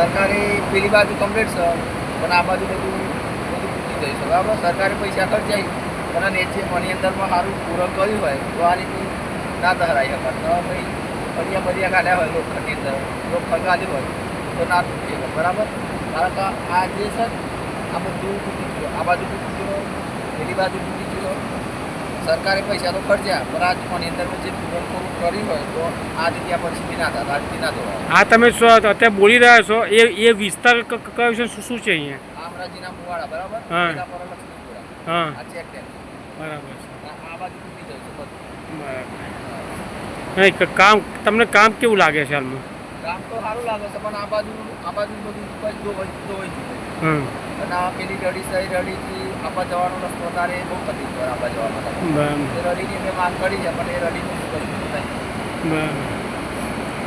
સરકારે પેલી બાજુ કમ્પ્લીટ છે, પણ આ બાજુ બધું બધું પૂછી જઈશ બરાબર? સરકારે પૈસા ખર્ચાય. પણ આ નેચે મની અંદરમાં સારું પૂરક કર્યું હોય, તો આ રીતની ના ધરાઈ શકે તો ભાઈ ફરિયા ફરિયા કાઢ્યા હોય લોખંડની અંદર લોક ખગાલ્યું હોય, તો ના તૂટી શકે. બરાબર? કારણ કે આ જે છે, આ બધું આ બાજુ તૂટી ગયો, પેલી બાજુ તૂટી ગયો. સરકારે પૈસા તો ખર્ચ્યા પણ આ પણ અંદર જે પૂરક કર્યું હોય તો આ જગ્યા પછી ના થાય ના ધોવાય. આ તમે શું અત્યારે બોલી રહ્યા છો એ એ વિસ્તાર કયો છે શું શું છે અહીંયા? આમરાજીના મુવાડા બરાબર? હા. હા. આ ચેક ડેમ બરાબર છે. આ બાજુ તૂટી જાય છે બરાબર. નહીં ક- કામ તમને કામ કેવું લાગે છે હાલમાં? કામ તો સારું લાગે છે પણ આ બાજુ આ બાજુ બધું બસ ધોવાઈ ધોવાઈ ગયું હમ. અને આ પેલી રડી સહી રડીથી આપા જવાનો રસ્તો વધારે બહુ તકલીફ પડે આપા જવા માટે બરાબર. રડીની મેં માંગ કરી છે પણ એ રડીનું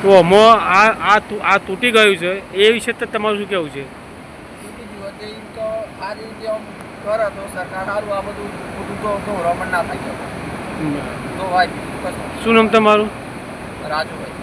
તો અમો આ આ તુ- આ તૂટી ગયું છે એ વિશે તો તમારું શું કહેવું છે? તૂટી ગયું એટલે એમ તો આ રીતે આમ કરે તો સરકાર સારું આ બધું ખોટું તો ધોરામણ ના થાય. તો ભાઈ બીજું શું નામ તમારું? રાજુભાઈ.